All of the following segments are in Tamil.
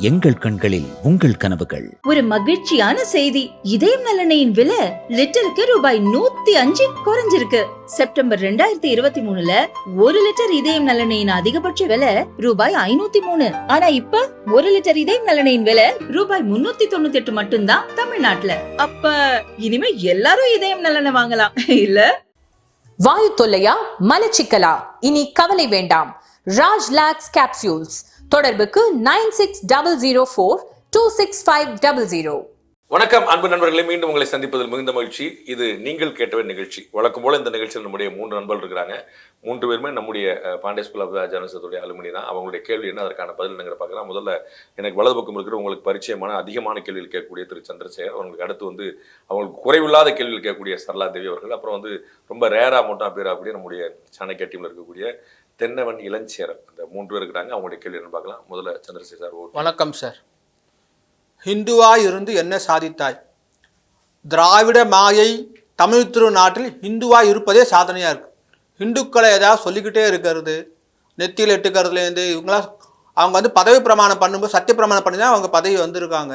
எங்கள் கண்களில் உங்கள் கனவுகள். ஒரு மகிழ்ச்சியான செய்தி. இதயம் நலனையின் விலை லிட்டருக்கு ரூபாய் நூத்தி அஞ்சு குறைஞ்சிருக்கு. செப்டம்பர் ரெண்டாயிரத்தி இருபத்தி மூணுல ஒரு லிட்டர் இதயம் நலனையின் அதிகபட்ச விலை ரூபாய் ஐநூத்தி மூணு. ஆனா இப்ப ஒரு லிட்டர் இதயம் நலனையின் விலை ரூபாய் முன்னூத்தி தொண்ணூத்தி எட்டு மட்டும்தான் தமிழ்நாட்டுல. அப்ப இனிமே எல்லாரும் இதயம் நலனை வாங்கலாம். இல்ல? வாயு தொல்லையா? மலச்சிக்கலா? இனி கவலை வேண்டாம். ராஜ் லாக்ஸ் கேப்சூல்ஸ் தொடர்புக்கு nine six double zero four two six five double zero. வணக்கம் அன்பு நண்பர்களை. மீண்டும் உங்களை சந்திப்பதில் மிகுந்த மகிழ்ச்சி. இது நீங்கள் கேட்டவர் நிகழ்ச்சி. வழக்கம் போல இந்த நிகழ்ச்சியில் நம்முடைய மூன்று நண்பர்கள் இருக்கிறாங்க. மூன்று பேருமே நம்முடைய பாண்டே ஸ்கூல் ஆஃப் ஜேர்னலிசத்துடைய அலுமினி தான். அவங்களுடைய கேள்வி என்ன அதற்கான பதில் என்னங்கிற பார்க்கலாம். முதல்ல எனக்கு வலது பக்கம் இருக்கிற உங்களுக்கு பரிச்சயமான அதிகமான கேள்விகள் கேட்கக்கூடிய திரு சந்திரசேகர். அவங்களுக்கு அடுத்து வந்து அவங்களுக்கு குறைவில்லாத கேள்வியில் கேட்கக்கூடிய சரளா தேவி அவர்கள். அப்புறம் வந்து ரொம்ப ரேரா மோட்டா பேர் அப்படியே நம்முடைய சாணக்கிய டீமில் இருக்கக்கூடிய தென்னவன் இளஞ்சேரன். அந்த மூன்று பேர் இருக்கிறாங்க. அவங்களுடைய கேள்வி என்ன பார்க்கலாம். முதல்ல சந்திரசேகர் சார் வணக்கம் சார் ஹிந்துவா இருந்து என்ன சாதித்தாய்? திராவிட மாயை தமிழ் திருநாட்டில் ஹிந்துவா இருப்பதே சாதனையாக இருக்கு. ஹிந்துக்களை ஏதாவது சொல்லிக்கிட்டே இருக்கிறது நெத்தியில் எட்டுக்கிறதுலேருந்து இவங்களாம் அவங்க வந்து பதவி பிரமாணம் பண்ணும்போது சத்திய பிரமாணம் பண்ணி தான் அவங்க பதவி வந்திருக்காங்க.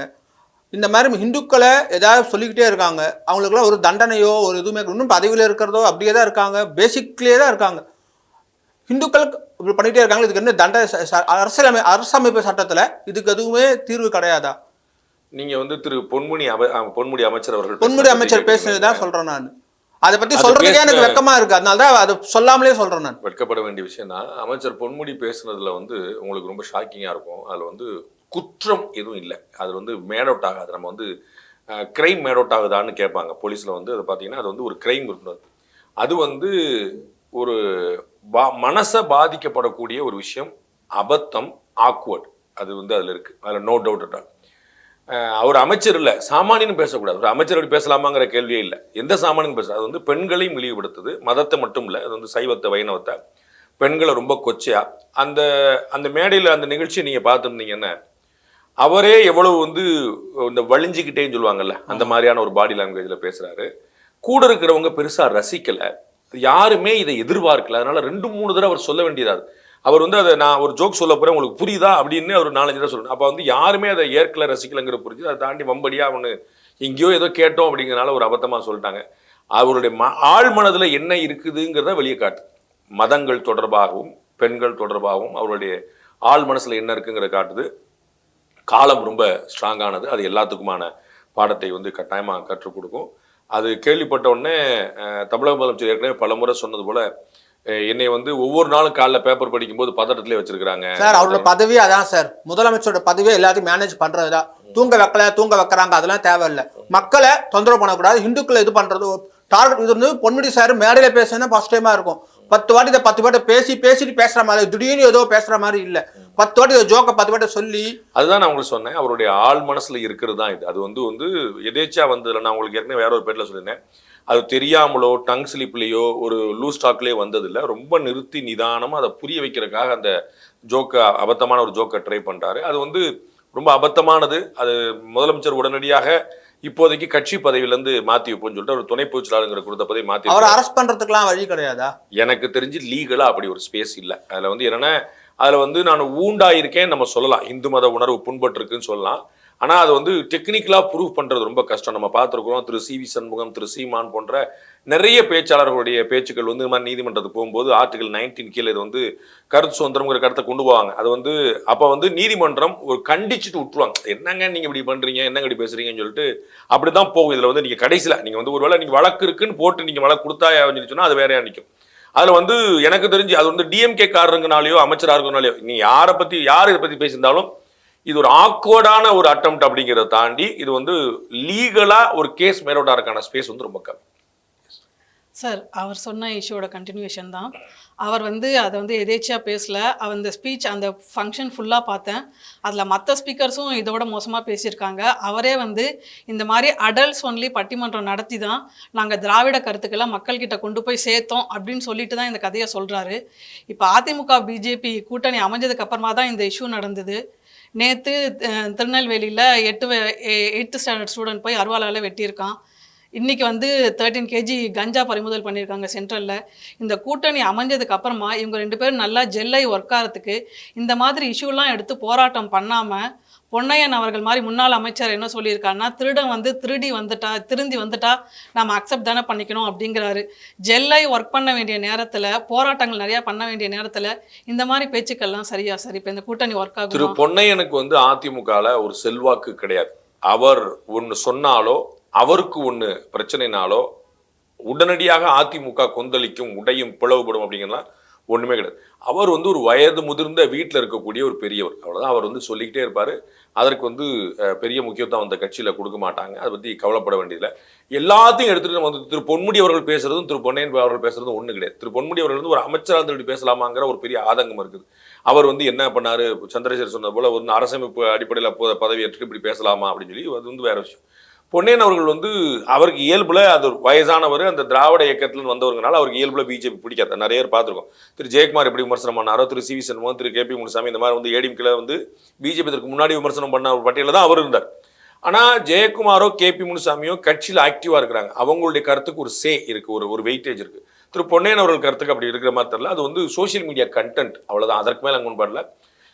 இந்த மாதிரி ஹிந்துக்களை ஏதாவது சொல்லிக்கிட்டே இருக்காங்க. அவங்களுக்குலாம் ஒரு தண்டனையோ ஒரு எதுவுமே இன்னும் பதவியில் இருக்கிறதோ அப்படியே தான் இருக்காங்க. பேசிக்லேயே தான் இருக்காங்க. ஹிந்துக்கள் இப்படி பண்ணிகிட்டே இருக்காங்க. இதுக்கு என்ன ச- அரசியலமை அரசமைப்பு சட்டத்தில் இதுக்கு எதுவுமே தீர்வு கிடையாதா? நீங்க வந்து திரு பொன்முடி அம- பொன்முடி அமைச்சர் அவர்கள் பொன்முடி அமைச்சர் பேசுனது தான். சொல்றேன் நான். அதை பத்தி அது சொல்றதுக்கே எனக்கு பேசுன- வெக்கமா இருக்கு. அதனால தான் அதை சொல்லாமலே சொல்றேன் நான். வெட்கப்பட வேண்டிய விஷயம் தான் அமைச்சர் பொன்முடி பேசுனதுல வந்து உங்களுக்கு ரொம்ப ஷாக்கிங்கா இருக்கும். அதுல வந்து குற்றம் எதுவும் இல்லை. அது வந்து மேட் அவுட் ஆகாது. நம்ம வந்து கிரைம் மேட் அவுட் ஆகுதான்னு கேட்பாங்க. போலீஸ்ல வந்து அதை பார்த்தீங்கன்னா அது வந்து ஒரு கிரைம் இருந்தது அது வந்து ஒரு பா மனசை பாதிக்கப்படக்கூடிய ஒரு விஷயம் அபத்தம் ஆக்வர்ட் அது வந்து அதில் இருக்கு. அதில் நோ டவுட் அட் அவர் அமைச்சர் இல்லை. சாமானியன்னு பேசக்கூடாது. ஒரு அமைச்சர் அப்படி பேசலாமாங்கிற கேள்வியே இல்லை. எந்த சாமானியன் பேச அது வந்து பெண்களையும் இழிவுபடுத்துது. மதத்தை மட்டும் இல்லை. அது வந்து சைவத்தை வைணவத்தை. பெண்களை ரொம்ப கொச்சையா. அந்த அந்த மேடையில் அந்த நிகழ்ச்சியை நீங்கள் பார்த்துருந்தீங்கன்னா அவரே எவ்வளவு வந்து இந்த வழிஞ்சிக்கிட்டேன்னு சொல்லுவாங்கல்ல அந்த மாதிரியான ஒரு பாடி லாங்குவேஜில் பேசுறாரு. கூட இருக்கிறவங்க பெருசா ரசிக்கல. யாருமே இதை எதிர்பார்க்கல. அதனால ரெண்டு மூணு தடவை அவர் சொல்ல வேண்டியதா அவர் வந்து அதை நான் ஒரு ஜோக் சொல்ல போறேன் உங்களுக்கு புரியுதா அப்படின்னு அவர் நாலஞ்சு தடவை சொல்லணும் அப்போ வந்து யாருமே அதை ஏற்கல ரசிக்கலங்கிற புரிஞ்சு அதை தாண்டி வம்படியா அவனு எங்கேயோ ஏதோ கேட்டோம் அப்படிங்கிறனால ஒரு அபத்தமாக சொல்லிட்டாங்க. அவருடைய ம ஆழ் மனதில் என்ன இருக்குதுங்கிறத வெளியே காட்டு. மதங்கள் தொடர்பாகவும் பெண்கள் தொடர்பாகவும் அவருடைய ஆள் மனசில் என்ன இருக்குங்கிறத காட்டுது. காலம் ரொம்ப ஸ்ட்ராங்கானது அது எல்லாத்துக்குமான பாடத்தை வந்து கட்டாயமாக கற்றுக் கொடுக்கும். அது கேள்விப்பட்ட உடனே தமிழக முதலமைச்சர் ஏற்கனவே பல முறை சொன்னது போல என்னை வந்து ஒவ்வொரு நாளும் காலைல பேப்பர் படிக்கும்போது பதட்டத்திலே வச்சிருக்கிறாங்க. சார் அவரோட பதவியே அதான் சார். முதலமைச்சரோட பதவியே எல்லாத்தையும் மேனேஜ் பண்றதுதான். தூங்க வைக்கல தூங்க வைக்கிறாங்க அதெல்லாம் தேவையில்லை. மக்களை தொந்தரவு பண்ணக்கூடாது. ஹிந்துக்களை இது பண்றது டார்கெட் இது வந்து பொன்முடி சார் மேடையில பேசுனா ஃபர்ஸ்ட் டைமா இருக்கும். பத்து வாட்டி இதை பத்து வாட்டி பேசி பேசிட்டு பேசுற மாதிரி திடீர்னு ஏதோ பேசுற மாதிரி இல்ல. பத்து வாட்டி இதை ஜோக்கை பத்து வாட்டி சொல்லி. அதுதான் நான் உங்களுக்கு சொன்னேன். அவருடைய ஆள் மனசுல இருக்கிறது தான் இது. அது வந்து வந்து எதேச்சா வந்ததுல நான் உங்களுக்கு ஏற்கனவே வேற ஒரு பேர்ல சொல்லியிருந்தேன். அது தெரியாமலோ டங் ஸ்லிப்லேயோ ஒரு லூஸ் டாக்லேயோ வந்ததில்லை. ரொம்ப நிறுத்தி நிதானமாக அதை புரிய வைக்கிறதுக்காக அந்த ஜோக்கை அபத்தமான ஒரு ஜோக்கை ட்ரை பண்ணுறாரு அது வந்து ரொம்ப அபத்தமானது. அது முதலமைச்சர் உடனடியாக இப்போதைக்கு கட்சி பதவியிலேருந்து மாற்றி வைப்போம்னு சொல்லிட்டு ஒரு துணை பொதுச்செயலாளருங்கிற கொடுத்த பதவி மாற்றி அவரை அரெஸ்ட் பண்றதுக்குலாம் வழி கிடையாதா? எனக்கு தெரிஞ்சு லீகலாக அப்படி ஒரு ஸ்பேஸ் இல்லை. அதில் வந்து என்னன்னா அதில் வந்து நான் ஊண்டாயிருக்கேன் நம்ம சொல்லலாம். இந்து மத உணர்வு புண்பட்டிருக்குன்னு சொல்லலாம். ஆனால் அது வந்து டெக்னிக்கலாக ப்ரூவ் பண்ணுறது ரொம்ப கஷ்டம். நம்ம பார்த்துருக்குறோம் திரு சி வி சண்முகம் திரு சீமான் போன்ற நிறைய பேச்சாளர்களுடைய பேச்சுக்கள் வந்து இந்த மாதிரி நீதிமன்றத்துக்கு போகும்போது ஆர்டிகல் நைன்டீன் கீழே இது வந்து கருத்து சுதந்திரங்கிற கருத்தை கொண்டு போவாங்க. அது வந்து அப்போ வந்து நீதிமன்றம் ஒரு கண்டிச்சுட்டு விட்டுருவாங்க. என்னங்க நீங்கள் இப்படி பண்ணுறீங்க என்னங்க இப்படி பேசுறீங்கன்னு சொல்லிட்டு அப்படி தான் போகும். இதில் வந்து நீங்கள் கடைசியில் நீங்கள் வந்து ஒரு வேளை நீங்கள் வழக்கு இருக்குன்னு போட்டு நீங்கள் வழக்கு கொடுத்தா சொன்னால் அது வேறையாக நிற்கும் அதில் வந்து எனக்கு தெரிஞ்சு அது வந்து டிஎம்கே காரங்கனாலயோ அமைச்சராக இருக்கனாலேயோ நீ யாரை பற்றி யார் இதை பற்றி பேசியிருந்தாலும் இது ஒரு ஆக்வர்டான ஒரு அட்டம் அப்படிங்கிறத தாண்டி இது வந்து லீகலா ஒரு கேஸ் மேலோட்டாருக்கான ஸ்பேஸ் வந்து ரொம்ப கம்மி. சார் அவர் சொன்ன இஷ்யூவோட கண்டினியூஷன் தான். அவர் வந்து அதை வந்து எதேச்சியாக பேசல. அவர் அந்த ஸ்பீச் அந்த ஃபங்க்ஷன் ஃபுல்லாக பார்த்தேன். அதில் மற்ற ஸ்பீக்கர்ஸும் இதோட மோசமாக பேசியிருக்காங்க. அவரே வந்து இந்த மாதிரி அடல்ட்ஸ் ஒன்லி பட்டிமன்றம் நடத்தி தான் நாங்கள் திராவிட கருத்துக்களை மக்கள்கிட்ட கொண்டு போய் சேர்த்தோம் அப்படின்னு சொல்லிட்டு தான் இந்த கதையை சொல்கிறாரு இப்போ அதிமுக பிஜேபி கூட்டணி அமைஞ்சதுக்கு அப்புறமா தான் இந்த இஷ்யூ நடந்தது. நேற்று திருநெல்வேலியில் எட்டு எயித்து ஸ்டாண்டர்ட் ஸ்டூடெண்ட் போய் அருவாளால் வெட்டியிருக்கான். இன்றைக்கி வந்து தேர்ட்டீன் கேஜி கஞ்சா பறிமுதல் பண்ணியிருக்காங்க சென்ட்ரலில் இந்த கூட்டணி அமைஞ்சதுக்கு அப்புறமா இவங்க ரெண்டு பேரும் நல்லா ஜெல்லை ஒர்க் ஆகிறதுக்கு இந்த மாதிரி இஷ்யூலாம் எடுத்து போராட்டம் பண்ணாமல் பொன்னையன் அவர்கள் மாதிரி முன்னாள் அமைச்சர் என்ன சொல்லியிருக்காருன்னா திருடன் வந்து திருடி வந்துட்டா திருந்தி வந்துட்டா நம்ம அக்செப்ட் தானே பண்ணிக்கணும் அப்படிங்கிறாரு. ஜெல்லை ஒர்க் பண்ண வேண்டிய நேரத்தில் போராட்டங்கள் நிறையா பண்ண வேண்டிய நேரத்தில் இந்த மாதிரி பேச்சுக்கள்லாம் சரியா? சரி இப்போ இந்த கூட்டணி ஒர்க் திரு பொன்னையனுக்கு வந்து அதிமுகவில் ஒரு செல்வாக்கு கிடையாது. அவர் ஒன்று சொன்னாலோ அவருக்கு ஒன்று பிரச்சனைனாலோ உடனடியாக அதிமுக கொந்தளிக்கும் உடையும் பிளவுபடும் அப்படிங்கிறதுலாம் ஒன்றுமே கிடையாது. அவர் வந்து ஒரு வயது முதிர்ந்த வீட்டில் இருக்கக்கூடிய ஒரு பெரியவர். அவ்வளோதான் அவர் வந்து சொல்லிக்கிட்டே இருப்பார். அதற்கு வந்து பெரிய முக்கியத்துவம் அந்த கட்சியில் கொடுக்க மாட்டாங்க. அதை பற்றி கவலைப்பட வேண்டியதில்லை. எல்லாத்தையும் எடுத்துகிட்டு நம்ம வந்து திரு பொன்முடி அவர்கள் பேசுறதும் திரு பொன்னையன் அவர்கள் பேசுறதும் ஒன்றும் கிடையாது. திரு பொன்முடி அவர்கள் வந்து ஒரு அமைச்சராக இருந்துட்டு இப்படி பேசலாமாங்கிற ஒரு பெரிய ஆதங்கம் இருக்குது. அவர் வந்து என்ன பண்ணார்? சந்திரசேகர் சொன்னது போல் ஒரு அரசமைப்பு அடிப்படையில் பதவி ஏற்றுட்டு இப்படி பேசலாமா அப்படின்னு சொல்லி அது வந்து வேறு விஷயம். பொன்னையன் அவர்கள் வந்து அவருக்கு இயல்புல அது ஒரு வயசானவர் அந்த திராவிட இயக்கத்துல வந்தவங்கனால அவருக்கு இயல்புல பிஜேபி பிடிக்காது. நிறைய பேர் பார்த்துருக்கோம். திரு ஜெயக்குமார் எப்படி விமர்சனம் பண்ணாரோ Thiru C V Shanmugam Thiru K P Munusamy இந்த மாதிரி வந்து ஏடிஎம்கில் வந்து பிஜேபி இதற்கு முன்னாடி விமர்சனம் பண்ண ஒரு பட்டியலில் தான் அவர் இருந்தார். ஆனா ஜெயக்குமாரோ கே பி முனுசாமியோ கட்சியில் ஆக்டிவா இருக்கிறாங்க. அவங்களுடைய கருத்துக்கு ஒரு சே இருக்கு ஒரு ஒரு வெயிட்டேஜ் இருக்கு. திரு பொன்னையன் அவர்கள் கருத்துக்கு அப்படி இருக்கிற மாதிரி தெரியல. அது வந்து சோஷியல் மீடியா கண்டென்ட் அவ்வளவுதான். அதற்கு மேலே அங்கே முன்படல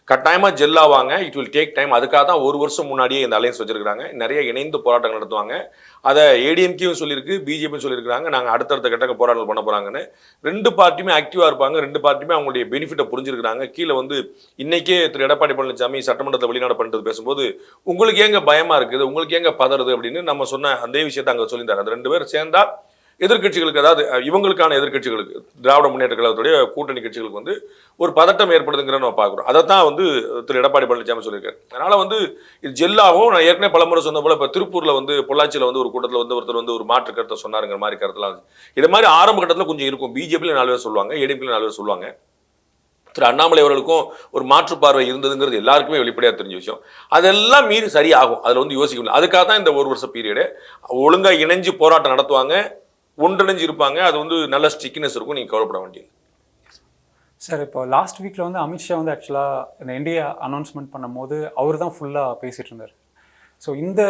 கட்டாயமாக ஜெல்லாவாங்க இட் வில் டேக் டைம் அதுக்காக தான் ஒரு வருஷம் முன்னாடியே இந்த அலையன்ஸ் வச்சிருக்காங்க நிறைய இணைந்து போராட்டங்கள் நடத்துவாங்க. அதை ஏடிஎம்கேயும் சொல்லியிருக்கு பிஜேபியும் சொல்லியிருக்காங்க நாங்கள் அடுத்தடுத்த கட்டக்க போராட்டங்கள் பண்ண போகிறாங்கன்னு ரெண்டு பார்ட்டியுமே ஆக்டிவாக இருப்பாங்க. ரெண்டு பார்ட்டியுமே அவங்களுடைய பெனிஃபிட்டை புரிஞ்சிருக்கிறாங்க. கீழே வந்து இன்னைக்கே திரு எடப்பாடி பழனிசாமி சட்டமன்றத்தில் வெளிநாடு பண்ணுறது பேசும்போது உங்களுக்கு எங்கே பயமாக இருக்குது? உங்களுக்கு எங்கே பதறுது? அப்படின்னு நம்ம சொன்ன அதே விஷயத்தை அங்கே சொல்லியிருந்தாரு. அந்த ரெண்டு பேர் சேர்ந்தா எதிர்க்கட்சிகளுக்கு அதாவது இவங்களுக்கான எதிர்க்கட்சிகளுக்கு திராவிட முன்னேற்ற கழகத்துடைய கூட்டணி கட்சிகளுக்கு வந்து ஒரு பதட்டம் ஏற்படுதுங்கிற நம்ம பார்க்குறோம். அதை தான் வந்து திரு. எடப்பாடி பழனிசாமி சொல்லியிருக்காரு. அதனால் வந்து இது ஜெல்லாகவும் நான் ஏற்கனவே பலமுறை சொன்ன போல் இப்போ திருப்பூரில் வந்து பொள்ளாச்சியில் வந்து ஒரு கூட்டத்தில் வந்து ஒருத்தர் வந்து ஒரு மாற்று கருத்தை சொன்னாருங்கிற மாதிரி கருத்துலாம் இது மாதிரி ஆரம்ப கட்டத்தில் கொஞ்சம் இருக்கும். பிஜேபியில் நாலு பேர் சொல்லுவாங்க ஏடிபியில் நாலு பேர் சொல்லுவாங்க. திரு. அண்ணாமலை அவர்களுக்கும் ஒரு மாற்று பார்வை இருந்ததுங்கிறது எல்லாருக்குமே வெளிப்படையாக தெரிஞ்ச விஷயம். அதெல்லாம் மீறி சரியாகும். அதில் வந்து யோசிக்க முடியல. அதுக்காக தான் இந்த ஒரு வருஷ பீரியடு ஒழுங்காக இணைஞ்சு போராட்டம் நடத்துவாங்க. ஒன்றிணைஞ்சு இருப்பாங்க அது வந்து நல்ல ஸ்டிக்னஸ் இருக்கும். நீங்கள் கவலைப்பட வேண்டியது சார் இப்போ லாஸ்ட் வீக்கில் வந்து அமித்ஷா வந்து ஆக்சுவலாக இந்த என்டிஏ அனௌன்ஸ்மெண்ட் பண்ணும்போது அவர் தான் ஃபுல்லாக பேசிட்டு இருந்தார். ஸோ இந்த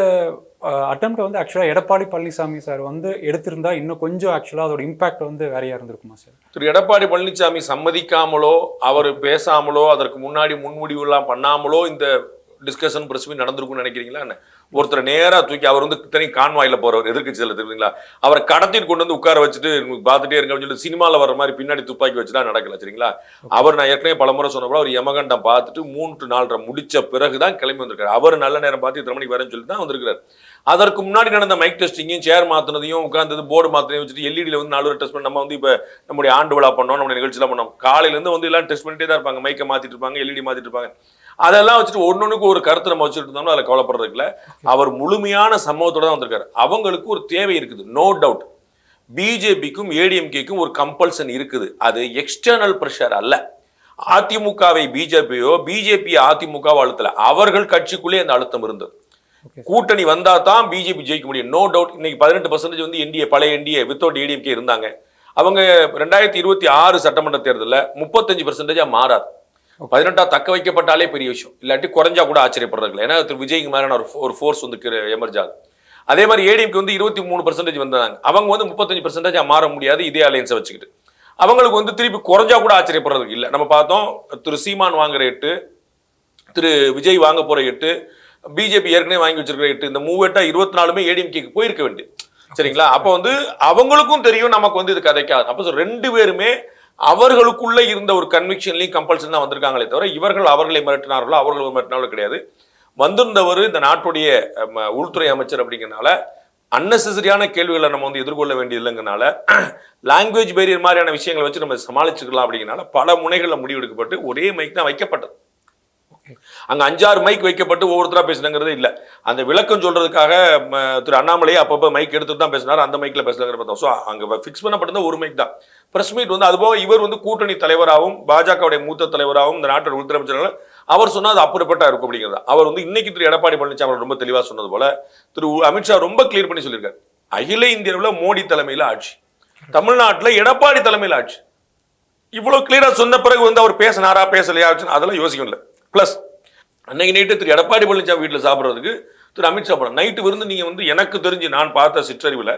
அட்டம்ப்டை வந்து ஆக்சுவலாக எடப்பாடி பழனிசாமி சார் வந்து எடுத்திருந்தா இன்னும் கொஞ்சம் ஆக்சுவலாக அதோட இம்பாக்ட் வந்து வேறையாக இருந்திருக்குமா சார் திரு எடப்பாடி பழனிசாமி சம்மதிக்காமலோ அவர் பேசாமலோ அதற்கு முன்னாடி முன்முடிவுலாம் பண்ணாமலோ இந்த டிஸ்கஷன் பிரஸ் மீட் நடந்திருக்கும்னு நினைக்கிறீங்களா என்ன? ஒருத்தர் நேராக தூக்கி அவர் வந்து தனி கான்வாயில போகிறவர் எதிர்க்கட்சியில் தெரியுங்களா அவரை கடத்திட்டு கொண்டு வந்து உட்கார வச்சுட்டு பார்த்துட்டே இருங்க அப்படின்னு சொல்லி சினிமாவில் வர மாதிரி பின்னாடி துப்பாக்கி வச்சுலாம் நடக்கல சரிங்களா? அவர் நான் ஏற்கனவே பலமுறை முறை சொன்னப்போ அவர் யமகண்டம் பார்த்துட்டு மூன்று நாலரை முடிச்ச பிறகுதான் கிளம்பி வந்திருக்காரு. அவர் நல்ல நேரம் பார்த்து இத்தனை மணிக்கு வரேன்னு சொல்லி தான் வந்திருக்கார் அதற்கு முன்னாடி நடந்த மைக் டெஸ்டிங்கையும் சேர் மாற்றினதையும் உட்காந்தது போர்டு மாத்தினையும் வச்சுட்டு எல்இடியில் வந்து நாலு டெஸ்ட் பண்ணி நம்ம வந்து இப்போ நம்முடைய ஆண்டு விழா பண்ணோம் நம்முடைய நிகழ்ச்சியெலாம் பண்ணோம். காலையிலேருந்து வந்து எல்லாம் டெஸ்ட் பண்ணிட்டே தான் இருப்பாங்க. மைக்கை மாற்றிட்டு இருப்பாங்க எல்இடி மாற்றிட்டு இருப்பாங்க. அதெல்லாம் வச்சுட்டு ஒன்னொன்னுக்கு ஒரு கருத்து நம்ம வச்சுட்டு இருந்தோம்னா அதில் கவலைப்படுறதுக்கு இல்ல. அவர் முழுமையான சம்பவத்தோட தான் வந்திருக்காரு. அவங்களுக்கு ஒரு தேவை இருக்குது. நோ டவுட் பிஜேபிக்கும் ஏடிஎம்கேக்கும் ஒரு கம்பல்சன் இருக்குது. அது எக்ஸ்டர்னல் ப்ரெஷர் அல்ல. அதிமுகவை பிஜேபியோ பிஜேபி அதிமுக அழுத்தல. அவர்கள் கட்சிக்குள்ளே அந்த அழுத்தம் இருந்தது. கூட்டணி வந்தா தான் பிஜேபி ஜெயிக்க முடியும். நோ டவுட் இன்னைக்கு பதினெட்டு பர்சன்டேஜ் வந்து என்டிஏ பழைய என்டிஏ வித்தவுட் ஏடிஎம்கே இருந்தாங்க. அவங்க ரெண்டாயிரத்தி இருபத்தி ஆறு சட்டமன்ற தேர்தலில் முப்பத்தஞ்சு பர்சன்டேஜா மாறாது. பதினெட்டா தக்க வைக்கப்பட்டாலே பெரிய விஷயம். இல்லாட்டி குறைஞ்சா கூட ஆச்சரியப்படுறாங்க ஏன்னா திரு விஜய்க்கு மாதிரியான ஒரு ஒரு ஃபோர்ஸ் வந்து எமர்ஜ் ஆகுது. அதே மாதிரி ஏடிஎம்க்கு வந்து இருபத்தி மூணு பர்சன்டேஜ் வந்தாங்க அவங்க வந்து முப்பத்தஞ்சு பர்சன்டேஜ் மாற முடியாது இதே அலையன்ஸை வச்சுக்கிட்டு. அவங்களுக்கு வந்து திருப்பி குறைஞ்சா கூட ஆச்சரியப்படுறதுக்கு இல்லை. நம்ம பார்த்தோம் திரு சீமான் வாங்குற எட்டு திரு விஜய் வாங்க போகிற எட்டு பிஜேபி ஏற்கனவே வாங்கி வச்சிருக்கிற எட்டு இந்த மூவெட்டா இருபத்தி நாலுமே ஏடிஎம்கேக்கு போயிருக்க வேண்டியது. சரிங்களா? அப்போ வந்து அவங்களுக்கும் தெரியும் நமக்கு வந்து இது கதைக்காது. அப்போ ரெண்டு பேருமே அவர்களுக்குள்ளே இருந்த ஒரு கன்விக்ஷன்லையும் கம்பல்சன் தான் வந்திருக்காங்களே தவிர இவர்கள் அவர்களை மிரட்டினார்களோ அவர்கள் மிரட்டினாலும் கிடையாது. வந்திருந்தவர் இந்த நாட்டுடைய உள்துறை அமைச்சர் அப்படிங்கிறனால அன்னெசரியான கேள்விகளை நம்ம வந்து எதிர்கொள்ள வேண்டியதில்லைங்கனால லாங்குவேஜ் பேரியர் மாதிரியான விஷயங்களை வச்சு நம்ம சமாளிச்சுக்கலாம் அப்படிங்கிறனால பல முனைகளில் முடிவெடுக்கப்பட்டு ஒரே மைக் தான் வைக்கப்பட்டது. அங்கே அஞ்சாறு மைக் வைக்கப்பட்டு ஒவ்வொருத்தரா பேசினங்கிறது இல்ல. அந்த விளக்கம் சொல்றதுக்காக திரு அண்ணாமலையே அப்பப்போ மைக் எடுத்துட்டு தான் பேசினார். அந்த மைக்ல பேசுறாங்க பார்த்தோம். ஸோ அங்கே ஃபிக்ஸ் பண்ணப்பட்டது ஒரு மைக் தான். பிரஸ் மீட் வந்து அதுபோக இவர் வந்து கூட்டணி தலைவராகவும் பாஜகவுடைய மூத்த தலைவராகவும் இந்த நாட்டோட உள்துறை அமைச்சர்கள் அவர் சொன்னா அது அப்புறப்பட்டா இருக்கும் அப்படிங்கிறது. அவர் வந்து இன்னைக்கு திரு எடப்பாடி பழனிசாமி ரொம்ப தெளிவா சொன்னது போல திரு அமித்ஷா ரொம்ப கிளியர் பண்ணி சொல்லியிருக்காரு. அகில இந்தியாவில் மோடி தலைமையில் ஆட்சி. தமிழ்நாட்டுல எடப்பாடி தலைமையில் ஆட்சி. இவ்வளோ கிளியராக சொன்ன பிறகு வந்து அவர் பேசினாரா பேசலையா அதெல்லாம் யோசிக்கல ப்ளஸ் அன்னைக்கு நைட்டு திரு எடப்பாடி பழனிசாமி வீட்டில் சாப்பிட்றதுக்கு திரு அமித்ஷா போனோம் நைட்டு விருந்து நீங்கள் வந்து எனக்கு தெரிஞ்சு நான் பார்த்த சிற்றறிவில்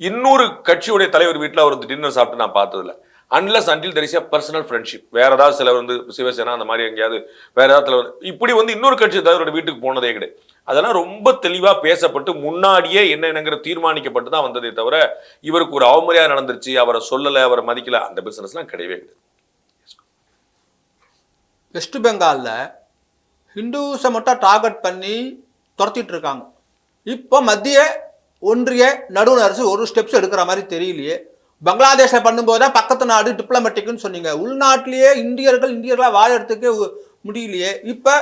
இன்னொரு கட்சியுடைய தலைவர் வீட்டில் அவர் வந்து டின்னர் சாப்பிட்டு நான் பார்த்ததில்ல. Unless until there is personal friendship வேற ஏதாவது சிலர் வந்து சிவசேனா அந்த மாதிரி எங்கேயாவது வேற ஏதாவது தலைவர் இப்படி வந்து இன்னொரு கட்சி தலைவரோட வீட்டுக்கு போனதே கிடையாது. அதெல்லாம் ரொம்ப தெளிவாக பேசப்பட்டு முன்னாடியே என்ன என்னங்கிற தீர்மானிக்கப்பட்டு தான் வந்ததே தவிர இவருக்கு ஒரு அவமரியாதை நடந்துருச்சு அவரை சொல்லலை அவரை மதிக்கலை அந்த பிசினஸ்லாம் கிடையவே கிடையாது. வெஸ்ட் பெங்காலில் ஹிந்துஸை மட்டும் டார்கெட் பண்ணி துரத்திட்டு இருக்காங்க. இப்போ மத்திய ஒன்றிய நடுவண் அரசு ஒரு ஸ்டெப்ஸ் எடுக்கிற மாதிரி தெரியலையே. பங்களாதேஷை பண்ணும்போது தான் பக்கத்து நாடு டிப்ளமேட்டிக்னு சொன்னீங்க. உள்நாட்டிலேயே இந்தியர்கள் இந்தியர்களாக வாழறதுக்கே முடியலையே. இப்போ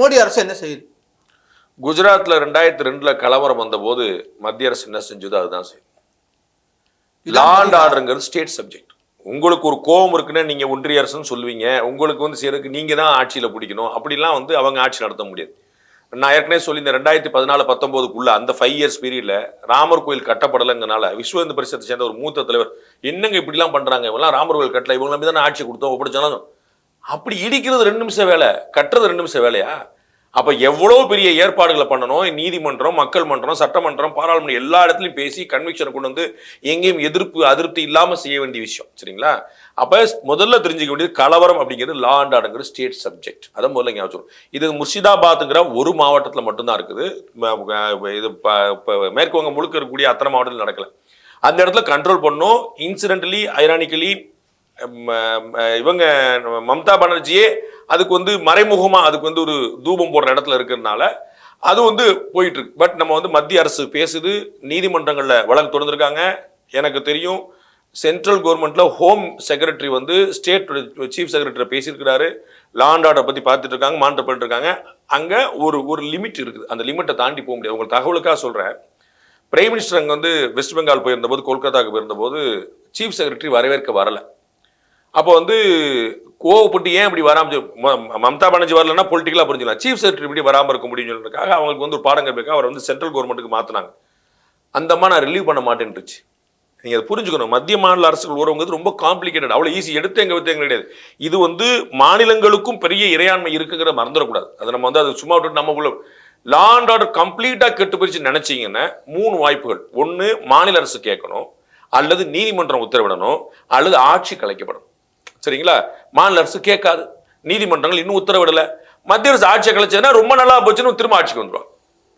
மோடி அரசு என்ன செய்யுது? குஜராத்ல ரெண்டாயிரத்தி ரெண்டுல கலவரம் வந்தபோது மத்திய அரசு என்ன செஞ்சதோ அதுதான் செய்யும் இதான் லா அண்ட் புரியுதா? ஆர்டருங்கிறது ஸ்டேட் சப்ஜெக்ட் உங்களுக்கு ஒரு கோபம் இருக்குன்னா நீங்கள் ஒன்றிய அரசுன்னு சொல்லுவீங்க. உங்களுக்கு வந்து செய்யறதுக்கு நீங்கள் தான் ஆட்சியில் பிடிக்கணும். அப்படிலாம் வந்து அவங்க ஆட்சி நடத்த முடியாது. நான் ஏற்கனவே சொல்லி இந்த ரெண்டாயிரத்தி பதினாலு பத்தொம்போதுக்குள்ளே அந்த ஃபைவ் இயர்ஸ் பீரியடில் ராமர் கோயில் கட்டப்படலைங்கனால விஸ்வ இந்து பரிசத்தை சேர்ந்த ஒரு மூத்த தலைவர் என்னங்க இப்படிலாம் பண்ணுறாங்க இவங்களாம் ராமர் கோயில் கட்டலை இவங்க நம்பி தானே ஆட்சி கொடுத்தோம் ஒப்படைச்சாலும். அப்படி இடிக்கிறது ரெண்டு நிமிஷம் வேலை கட்டுறது ரெண்டு நிமிஷம் வேலையா? அப்ப எவ்வளவு பெரிய ஏற்பாடுகளை பண்ணணும்? நீதிமன்றம் மக்கள் மன்றம் சட்டமன்றம் பாராளுமன்றம் எல்லா இடத்துலயும் பேசி கன்விக்ஷனை கொண்டு வந்து எங்கேயும் எதிர்ப்பு அதிருப்தி இல்லாம செய்ய வேண்டிய விஷயம். சரிங்களா? அப்ப முதல்ல தெரிஞ்சுக்க வேண்டியது கலவரம் அப்படிங்கிறது லா அண்ட் ஆர்டருங்கிற ஸ்டேட் சப்ஜெக்ட் அதை முதல்ல ஞாபகம் இது முர்ஷிதாபாத்ங்கிற ஒரு மாவட்டத்துல மட்டும்தான் இருக்குது. இது மேற்குவங்க முழுக்க இருக்கக்கூடிய அத்தனை மாவட்டத்தில் நடக்கல. அந்த இடத்துல கண்ட்ரோல் பண்ணும் இன்சிடென்ட்லி ஐரானிக்கலி இவங்க மம்தா பானர்ஜியே அதுக்கு வந்து மறைமுகமாக அதுக்கு வந்து ஒரு தூபம் போடுற இடத்துல இருக்கிறதுனால அது வந்து போயிட்டு இருக்கு. பட் நம்ம வந்து மத்திய அரசு பேசுது நீதிமன்றங்களில் வழக்கு தொடர்ந்துருக்காங்க. எனக்கு தெரியும் சென்ட்ரல் கவர்மெண்ட்டில் ஹோம் செக்ரட்டரி வந்து ஸ்டேட் சீஃப் செக்ரட்டரி பேசியிருக்கிறாரு. லாண்ட் ஆர்டரை பற்றி பார்த்துட்டு இருக்காங்க மானிட்டர் பண்ணிட்டு இருக்காங்க. அங்கே ஒரு ஒரு லிமிட் இருக்குது. அந்த லிமிட்டை தாண்டி போக முடியாது. உங்களுக்கு தகவலுக்காக சொல்கிறேன் பிரைம் மினிஸ்டர் அங்கே வந்து வெஸ்ட் பெங்கால் போயிருந்தபோது கொல்கத்தாவுக்கு போயிருந்தபோது சீஃப் செக்ரட்டரி வரவேற்க வரலை. அப்போ வந்து கோவப்பட்டு ஏன் இப்படி வராமல் ம- மம்தா பானர்ஜி வரலன்னா பொலிட்டிக்கலாக புரிஞ்சுக்கலாம். சீஃப் செக்ரட்டரி இப்படி வராமல் இருக்க முடியும்னு சொல்றதுக்காக அவங்களுக்கு வந்து ஒரு பாடம் கற்பிக்க அவர் வந்து சென்ட்ரல் கவர்மெண்ட்டுக்கு மாற்றினாங்க அந்தம்மா நான் ரிலீவ் பண்ண மாட்டேன்ட்டுச்சு. நீங்கள் அதை புரிஞ்சுக்கணும். மத்திய மாநில அரசுகள் உறவுங்கிறது ரொம்ப காம்ப்ளிகேட்டட் அவ்வளோ ஈஸி எடுத்து எங்கள் வித்து கிடையாது. இது வந்து மாநிலங்களுக்கும் பெரிய இறையாண்மை இருக்குங்கிற மறந்துடக்கூடாது. அதை நம்ம வந்து அது சும்மா விட்டுட்டு நம்ம உள்ள லா அண்ட் ஆர்டர் கம்ப்ளீட்டாக கெட்டு போயிடுச்சு நினைச்சீங்கன்னா மூணு வாய்ப்புகள். ஒன்று மாநில அரசு கேட்கணும். அல்லது நீதிமன்றம் உத்தரவிடணும். அல்லது ஆட்சி கலைக்கப்படணும். சரிங்களா? மாநில அரசு கேட்காது. நீதிமன்றங்கள் இன்னும் உத்தரவிடல. மத்திய அரசு ஆட்சியை கலைச்சதுன்னா ரொம்ப நல்லா போச்சுன்னு திரும்ப ஆட்சிக்கு வந்துடும்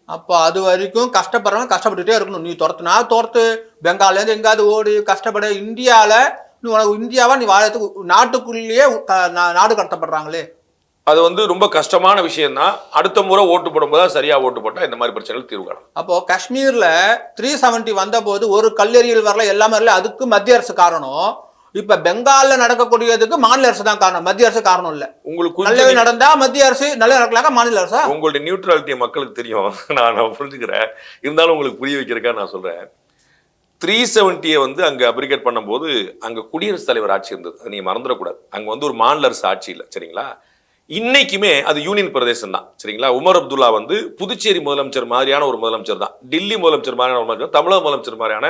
அப்போ அது வரைக்கும் கஷ்டப்படுறவங்க கஷ்டப்பட்டுட்டே இருக்கணும். நீ துரத்துனா துரத்து. பெங்கால்லேருந்து எங்காவது ஓடி. கஷ்டப்பட இந்தியாவில் நீ உனக்கு இந்தியாவா நீ வாழறதுக்கு நாட்டுக்குள்ளேயே நாடு கடத்தப்படுறாங்களே. அது வந்து ரொம்ப கஷ்டமான விஷயம்தான் அடுத்த முறை ஓட்டு போடும்போது தான் சரியா ஓட்டு போட்டா இந்த மாதிரி பிரச்சனைகள் தீர்வு காணும். அப்போ காஷ்மீர்ல த்ரீ செவன்ட்டி வந்தபோது ஒரு கல்லெறியல் வரல எல்லாமே வரல அதுக்கு மத்திய அரசு காரணம் இப்ப பெங்கால்ல நடக்கக்கூடியதுக்கு மாநில அரசு தான் காரணம். மத்திய அரசு காரணம் இல்ல. உங்களுக்கு நல்லவே நடந்தா மத்திய அரசு நல்லது நடக்கலாங்க மாநில அரசா? உங்களுடைய நியூட்ரலிட்டியை மக்களுக்கு தெரியும். நான் நான் புரிஞ்சுக்கிறேன். இருந்தாலும் உங்களுக்கு புரிய வைக்கிறக்கா நான் சொல்றேன். த்ரீ செவன்ட்டியை வந்து அங்க அப்ரிகேட் பண்ணும்போது அங்க குடியரசுத் தலைவர் ஆட்சி இருந்தது. அது நீங்க மறந்துடக்கூடாது. அங்க வந்து ஒரு மாநில அரசு ஆட்சி இல்லை சரிங்களா? இன்னைக்குமே அது யூனியன் பிரதேசம் தான் சரிங்களா? உமர் அப்துல்லா வந்து புதுச்சேரி முதலமைச்சர் மாதிரியான ஒரு முதலமைச்சர் தான். டெல்லி முதலமைச்சர் மாதிரியான ஒரு முதலமைச்சர் தமிழக முதலமைச்சர் மாதிரியான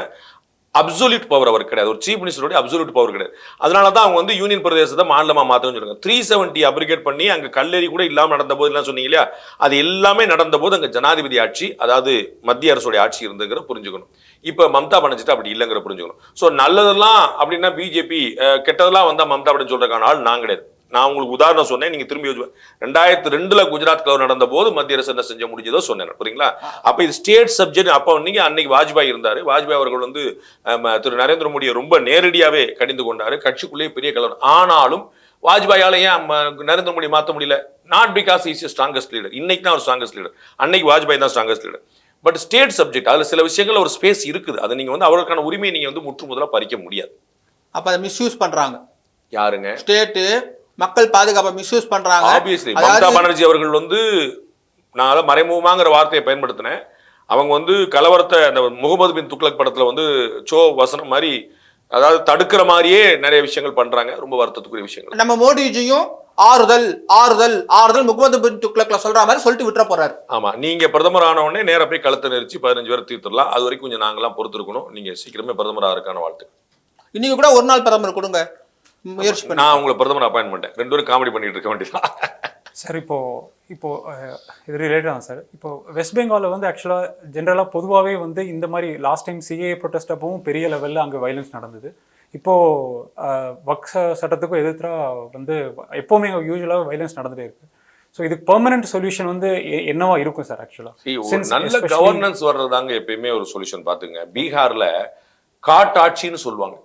அப்சொல்யூட் பவர் அவர் கிடையாது. ஒரு சீஃப் மினிஸ்டருடைய அப்சொல்யூட் பவர் கிடையாது. அதனால தான் அவங்க வந்து யூனியன் பிரதேசத்தை மாநிலமாக மாற்றணும்னு சொல்லுங்க த்ரீ செவன்ட்டி அப்ரிகேட் பண்ணி அங்கே கல்லறி கூட இல்லாமல் நடந்த போது எல்லாம் சொன்னீங்க இல்லையா? அது எல்லாமே நடந்த போது அங்கே ஜனாதிபதி ஆட்சி அதாவது மத்திய அரசுடைய ஆட்சி இருந்துங்கிற புரிஞ்சுக்கணும். இப்போ மம்தா பானர்ஜிட்டு அப்படி இல்லைங்கிற புரிஞ்சுக்கணும். ஸோ நல்லதெல்லாம் அப்படின்னா பிஜேபி கெட்டதெல்லாம் வந்தால் மம்தா அப்படின்னு சொல்கிறக்கான ஆள் நான் கிடையாது. நான் உங்களுக்கு உதாரணம் சொன்னேன் நீங்க திரும்பி யோசிச்சு ரெண்டாயிரத்தி ரெண்டுல குஜராத் கலவரம் நடந்த போது மத்திய அரசு என்ன செஞ்ச முடிஞ்சதோ சொன்னேன் புரியுங்களா? அப்ப இது ஸ்டேட் சப்ஜெக்ட் அப்போ நீங்க அன்னைக்கு வாஜ்பாய் இருந்தாரு. வாஜ்பாய் அவர்கள் வந்து திரு நரேந்திர மோடியை ரொம்ப நேரடியாவே கடிந்து கொண்டாரு. கட்சிக்குள்ளேயே பெரிய கலவரம். ஆனாலும் வாஜ்பாயால ஏன் நரேந்திர மோடி மாத்த முடியல? Not because is strongest leader இன்னைக்கு தான் ஒரு ஸ்ட்ராங்கஸ்ட் லீடர் அன்னைக்கு வாஜ்பாய் தான் strongest leader but state subject அதுல சில விஷயங்கள் ஒரு ஸ்பேஸ் இருக்குது. அதை நீங்க வந்து அவர்களுக்கான உரிமையை நீங்க வந்து முற்று முதலா பறிக்க முடியாது. அப்ப அதை மிஸ்யூஸ் பண்றாங்க. யாருங்க? ஸ்டேட்டு மக்கள் பாதுகாப்பை மிஸ்யூஸ் பண்றாங்க. ஆப்வியஸ்லி மம்தா பானர்ஜி அவர்கள் வந்து நான் அதான் மறைமுகமாங்கிற வார்த்தையை பயன்படுத்தினேன். அவங்க வந்து கலவரத்தை அந்த முகமது பின் துக்ளக் படத்துல வந்து சோ வசனம் மாதிரி அதாவது தடுக்கிற மாதிரியே நிறைய விஷயங்கள் பண்றாங்க. ரொம்ப வருத்தத்துக்குரிய விஷயங்கள். நம்ம மோடிஜியும் ஆறுதல் ஆறுதல் ஆறுதல் முகமது பின் துக்ளக்ல சொல்ற மாதிரி சொல்லிட்டு விட்டுற போறாரு. ஆமா நீங்க பிரதமர் ஆன உடனே நேரா போய் கழுத்தை நெரிச்சு பதினஞ்சு பேர் தீர்த்துடலாம். அது வரைக்கும் கொஞ்சம் நாங்கெல்லாம் பொறுத்திருக்கணும். நீங்க சீக்கிரமே பிரதமர் ஆகிறதுக்கான வாழ்த்து இன்னைக்கு கூட ஒரு நாள் பிரதமர் கொடுங்க. முயற்சி பண்ணி. நான் உங்களை பிரதமர் அப்பாயின் பண்ணிட்டேன். ரெண்டு பேரும் காமெடி பண்ணிட்டு இருக்க வேண்டியதான் சார் இப்போ இப்போ இது ரிலேட்டட் தான் சார் இப்போ வெஸ்ட் பெங்காலில் வந்து ஆக்சுவலாக ஜென்ரலாக பொதுவாகவே வந்து இந்த மாதிரி லாஸ்ட் டைம் சிஏ ப்ரொட்டஸ்ட் அப்பவும் பெரிய லெவலில் அங்கே வயலன்ஸ் நடந்தது. இப்போ வக்ஸ சட்டத்துக்கும் எதிர்த்தா வந்து எப்போவுமே யூஸ்வலாக வயலன்ஸ் நடந்துட்டே இருக்கு. ஸோ இதுக்கு பெர்மனன்ட் சொல்யூஷன் வந்து என்னவா இருக்கும் சார் ஆக்சுவலாக நல்ல கவர்னன்ஸ் வர்றதாங்க எப்பயுமே ஒரு சொல்யூஷன் பாத்துங்க பீகார்ல காட்டாட்சின்னு சொல்லுவாங்க.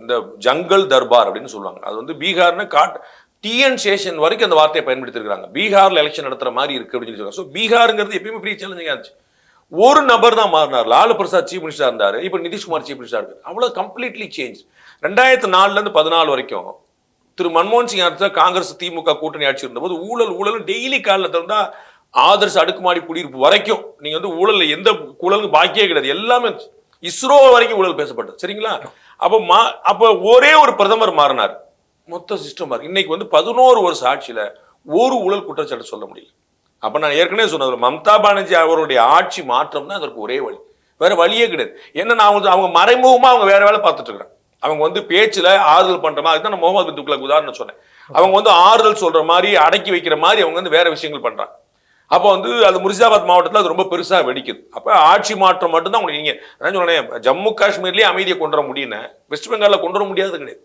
இந்த ஜங்கல் தர்பார் அப்படின்னு சொல்லுவாங்க. அது வந்து பீகார்னு காட் டிஎன் சேஷன் வரைக்கும் அந்த வார்த்தையை பயன்படுத்திருக்காங்க பீகார்ல எலெக்ஷன் நடத்துற மாதிரி இருக்கு அப்படின்னு சொல்லி ஸோ பீகாருங்கிறது எப்பயுமே பெரிய சேலஞ்சிங்காக இருந்துச்சு. ஒரு நபர் தான் மாறினார் லாலு பிரசாத் சீஃப் மினிஸ்டர் இருந்தார். இப்போ நிதிஷ்குமார் சீஃப் மினிஸ்டர் இருக்கு அவ்வளோ கம்ப்ளீட்லி சேஞ்ச் ரெண்டாயிரத்து நாலுலேருந்து பதினாலு வரைக்கும் திரு மன்மோகன் சிங் அடுத்த காங்கிரஸ் திமுக கூட்டணி ஆட்சி இருந்தபோது ஊழல் ஊழல் டெய்லி காலில் திறந்தா ஆதர்ஸ் அடுக்குமாடி குடியிருப்பு வரைக்கும் நீங்கள் வந்து ஊழலில் எந்த ஊழலுக்கு பாக்கியே கிடையாது. எல்லாமே இஸ்ரோ வரைக்கும் ஊழல் பேசப்பட்டது. சரிங்களா? அப்போ மா அப்போ ஒரே ஒரு பிரதமர் மாறினார். மொத்த சிஸ்டம் மாறி. இன்னைக்கு வந்து பதினோரு வருஷம் ஆட்சியில் ஒரு ஊழல் குற்றச்சாட்டு சொல்ல முடியல. அப்போ நான் ஏற்கனவே சொன்னது மம்தா பானர்ஜி அவருடைய ஆட்சி மாற்றம் தான் அதற்கு ஒரே வழி. வேற வழியே கிடையாது. ஏன்னா நான் வந்து அவங்க மறைமுகமாக அவங்க வேற வேலை பார்த்துட்டு இருக்கிறாங்க அவங்க வந்து பேச்சில் ஆறுதல் பண்ணுற மாதிரி தான் நான் முகமது பின் துக்ளக் உதாரணம் சொன்னேன். அவங்க வந்து ஆறுதல் சொல்கிற மாதிரி அடக்கி வைக்கிற மாதிரி அவங்க வந்து வேற விஷயங்கள் பண்ணுறாங்க அப்போ வந்து அது முர்சிதாபாத் மாவட்டத்தில் அது ரொம்ப பெருசாக வெடிக்குது. அப்போ ஆட்சி மாற்றம் மட்டும்தான் உங்களுக்கு நீங்கள் நான் சொன்னேன் ஜம்மு காஷ்மீர்லேயே அமைதியை கொண்டு வர முடியும்னு வெஸ்ட் பெங்காலில் கொண்டு வர முடியாது கிடையாது.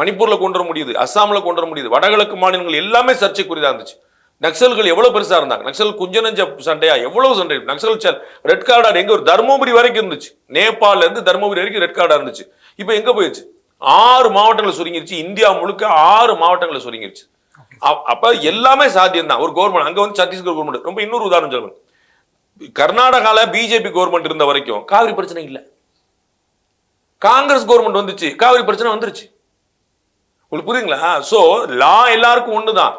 மணிப்பூரில் கொண்டு வர முடியுது அஸ்ஸாமில் கொண்டு வர முடியுது வடகிழக்கு மாநிலங்கள் எல்லாமே சர்ச்சைக்குரியதாக இருந்துச்சு. நக்சல்கள் எவ்வளோ பெருசாக இருந்தாங்க நக்சல் குஞ்ச நெஞ்ச சண்டையா எவ்வளோ சண்டை நக்சல் சல் ரெட் கார்டா எங்கே ஒரு தருமபுரி வரைக்கும் இருந்துச்சு. நேபாளிலேருந்து தருமபுரி வரைக்கும் ரெட் கார்டாக இருந்துச்சு. இப்போ எங்கே போயிடுச்சு? ஆறு மாவட்டங்களை சுருங்கிருச்சு இந்தியா முழுக்க ஆறு மாவட்டங்களை சுருங்கிருச்சு. அப்ப எல்லாமே சாத்தியம் தான் ஒரு கவர்மெண்ட் அங்க வந்து சத்தீஸ்கர் கவர்மெண்ட் ரொம்ப இன்னொரு உதாரணம் சொல்லுங்க கர்நாடகால பிஜேபி கவர்மெண்ட் இருந்த வரைக்கும் காவிரி பிரச்சனை இல்ல. காங்கிரஸ் கவர்மெண்ட் வந்துச்சு காவிரி பிரச்சனை வந்துருச்சு. உங்களுக்கு புரியுங்களா சோ லா எல்லாருக்கும் ஒண்ணுதான்.